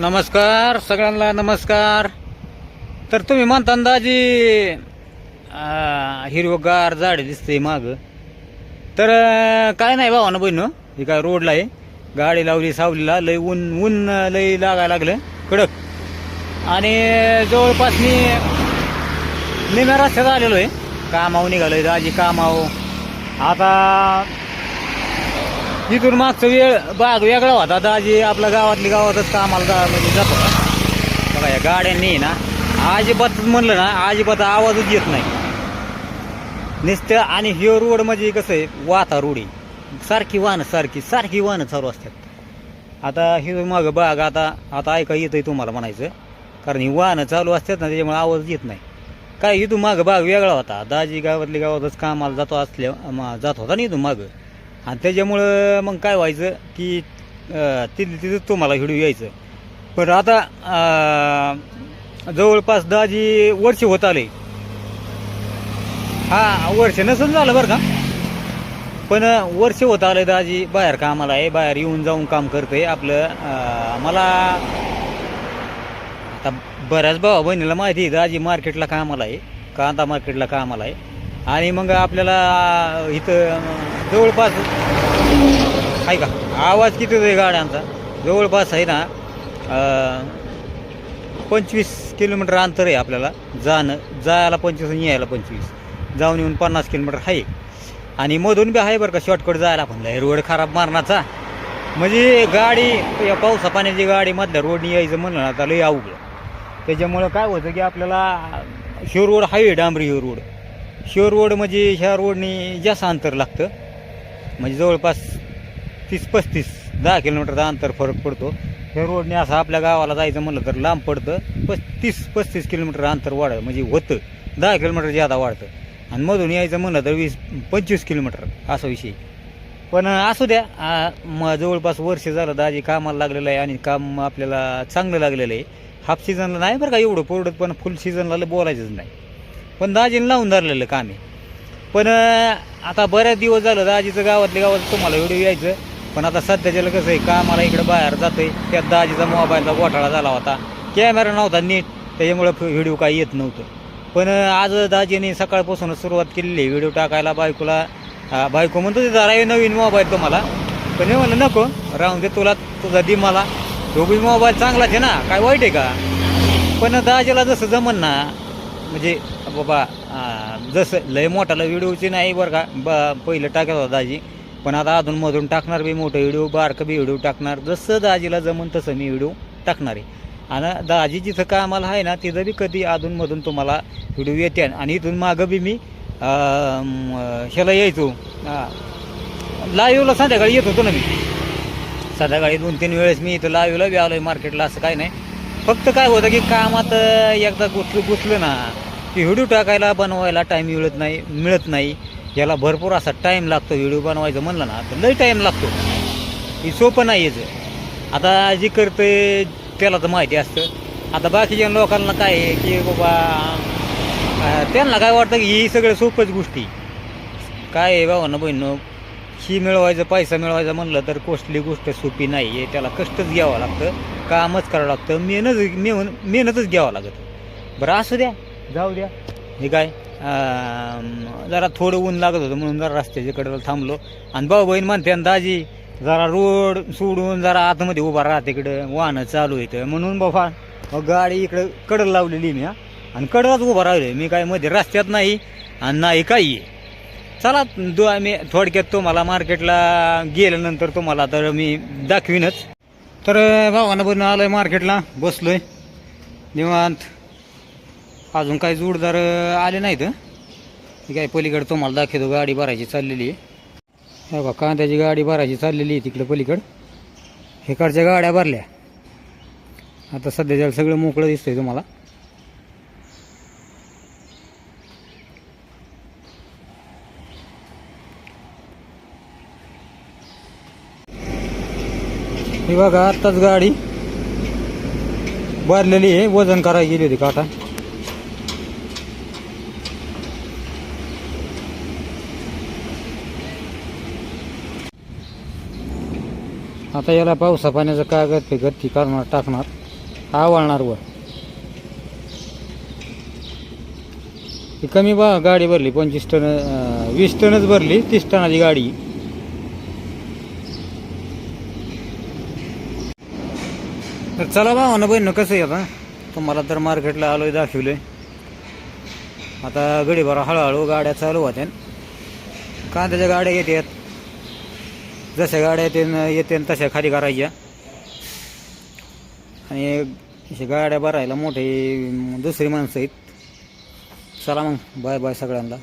नमस्कार सगळ्यांना नमस्कार. तर तुम्ही म्हणता अंदाजी हिरवगार झाड दिसते माग. तर काय नाही भावा ना बहिण हे काय रोडला आहे. गाडी लावली सावलीला लय ऊन ऊन लय लागायला लागलं. कडक. आणि जवळपास मी निम्या रस्त्यात आलेलो आहे. कामावर निघालोय दाजी कामाव आता इथून मागचा वेळ बाग वेगळा होता. दाजी आपल्या गावातली गावातच कामाला जा म्हणजे जात. होता बघा या गाड्यांनी ना अजिबात म्हणलं ना अजिबात आवाजच येत नाही. नुसतं आणि हे रोड म्हणजे कसं आहे वाता रोड आहे. सारखी वाहनं सारखी सारखी वाहनं चालू असतात. आता हे मागं बाग आता आता ऐका येतंय तुम्हाला म्हणायचं. कारण ही वाहनं चालू असतात ना त्याच्यामुळे आवाज येत नाही. काय इथून मागं बाग वेगळा होता. दाजी गावातली गावातच कामाला जातो असल्या जात होता ना इथून मागं. आणि त्याच्यामुळं मग काय व्हायचं की तिथं तिथे तिथं तुम्हाला हिडू यायचं. पण आता जवळपास जवळपास दाजी वर्ष होत आले. हा वर्ष नसून झालं बरं का. पण वर्ष होत आलं दाजी बाहेर कामाला आहे बाहेर येऊन जाऊन काम करतोय आपलं. मला आता बऱ्याच भावा बहिणीला माहिती आहे दाजी मार्केटला कामाला आहे कांदा मार्केटला कामाला आहे. आणि मग आपल्याला इथं जवळपास आहे का? आवाज किती आहे गाड्यांचा? जवळपास आहे ना पंचवीस किलोमीटर अंतर आहे आपल्याला जाणं. जायला पंचवीस आणि यायला पंचवीस. जाऊन येऊन पन्नास किलोमीटर आहे आणि मधून बी आहे बरं का शॉर्टकट जायला पण. रोड खराब मारण्याचा. म्हणजे गाडी या पावसा पाण्याची गाडी मधल्या रोडने यायचं म्हणलं ना आता लई अवघड. त्याच्यामुळं काय होतं की आपल्याला शिव रोड हायवे डांबरी हे रोड शिव रोड म्हणजे ह्या रोडनी जास्त अंतर लागतं. म्हणजे जवळपास तीस पस्तीस दहा किलोमीटरचा अंतर फरक पडतो. ह्या रोडने असं आपल्या गावाला जायचं म्हणलं तर लांब पडतं. पस तीस पस्तीस किलोमीटर अंतर वाढ म्हणजे होतं. दहा किलोमीटर जादा वाढतं. आणि मधून यायचं म्हणलं तर वीस पंचवीस किलोमीटर असा विषय. पण असू द्या मग जवळपास वर्ष झालं दाजी कामाला लागलेलं आहे आणि काम आपल्याला चांगलं लागलेलं आहे. हाफ सीझनला नाही बरं का एवढं पोरडत पण फुल सीझनला लय बोलायचंच नाही. पण दाजीने लावून धरलेलं काम आहे. पण आता बऱ्याच दिवस झालं दाजीचं गावातल्या गावात तुम्हाला व्हिडिओ यायचं पण आता सध्याच्याला कसं आहे कामाला इकडं बाहेर जातं आहे त्यात दाजीचा मोबाईलचा घोटाळा झाला होता. कॅमेरा नव्हता नीट त्याच्यामुळं व्हिडिओ काही येत नव्हतं. पण आज दाजीने सकाळपासूनच सुरुवात केलेली आहे व्हिडिओ टाकायला बायकोला बायको म्हणतो ते जरा नवीन मोबाईल तुम्हाला. पण मी म्हणलं नको राहून दे तुला तुझा दी मला. तो मोबाईल चांगलाच आहे ना काय वाईट आहे का? पण दाजीला जसं जमन ना म्हणजे बाबा जसं लय मोठाला व्हिडिओची नाही बरं का ब पहिलं टाकत होता दाजी. पण आता अधूनमधून टाकणार बी मोठं व्हिडिओ बारकं बी व्हिडिओ टाकणार. जसं दाजीला जमन तसं मी व्हिडिओ टाकणार आहे. आणि दाजी जिथं कामाला आहे ना तिथं बी कधी अधूनमधून तुम्हाला व्हिडिओ येते. आणि इथून मागं बी मी ह्याला यायचो. लाईव्हला संध्याकाळी येत होतो ना मी. संध्याकाळी दोन तीन वेळेस मी इथं लाईव्हला बी आलो आहे मार्केटला असं काय नाही. फक्त काय होतं की कामात एकदा गुसलं गुसलं ना. की व्हिडिओ टाकायला बनवायला टाईम मिळत नाही मिळत नाही. याला भरपूर असा टाईम लागतो व्हिडिओ बनवायचं म्हणलं ना तर लई टाईम लागतो. ही सोपं नाही याचं. आता जे करते त्याला तर माहिती असतं. आता बाकीच्या लोकांना काय आहे की बाबा त्यांना काय वाटतं की ही सगळं सोपंच गोष्टी काय आहे बाबा ना बहिणं? ही मिळवायचं पैसा मिळवायचा म्हणलं तर कोस्टली गोष्ट सोपी नाही आहे. त्याला कष्टच घ्यावं लागतं कामच करावं लागतं. मेहनत मेहन मेहनतच घ्यावं लागतं. बरं असू द्या. जाऊ द्या. हे काय अं, जरा थोडं ऊन लागत होतं म्हणून जरा रस्त्याच्या कडेला थांबलो. आणि भाऊ बहीण म्हणते आणि दाजी जरा रोड सोडून जरा आतमध्ये उभा राहते इकडं वाहनं चालू येतं म्हणून बाबा मग गाडी इकडं कडल लावलेली मी हा. आणि कडलाच उभा राहिलोय. मी काय मध्ये रस्त्यात नाही आणि नाही काही. चला दो आम्ही थोडक्यात तुम्हाला मार्केटला गेल्यानंतर तुम्हाला तर मी दाखवीनच. तर भावानं बनून आलोय मार्केटला बसलोय. निवांत. अजून काही जोडदार आले नाहीत. काय पलीकडे तुम्हाला दाखवतो गाडी भरायची चाललेली आहे. हे बघा कांद्याची गाडी भरायची चाललेली आहे तिकडं पलीकडं. हेकडच्या गाड्या भरल्या. आता सध्याच्या सगळं मोकळं दिसतंय तुम्हाला. हे बघा आत्ताच गाडी भरलेली आहे. वजन करायला गेली होती काटा. आता याला पावसा पाण्याचं कागद ते ती करणार टाकणार. हा वर. ती कमी बा गाडी भरली पंचवीस टन वीस टनच भरली तीस टनाची गाडी. तर चला बा ना बहिण कसं आहे आता? तुम्हाला तर मार्केटला आलोय दाखवले आता गडीभरा हळूहळू गाड्या चालू होत्या. कांद्याच्या गाड्या येतात जशा गाड्या येते येते तशा खाली करायच्या आणि गाड्या भरायला मोठे दुसरी माणसं आहेत. चला मग बाय बाय सगळ्यांना.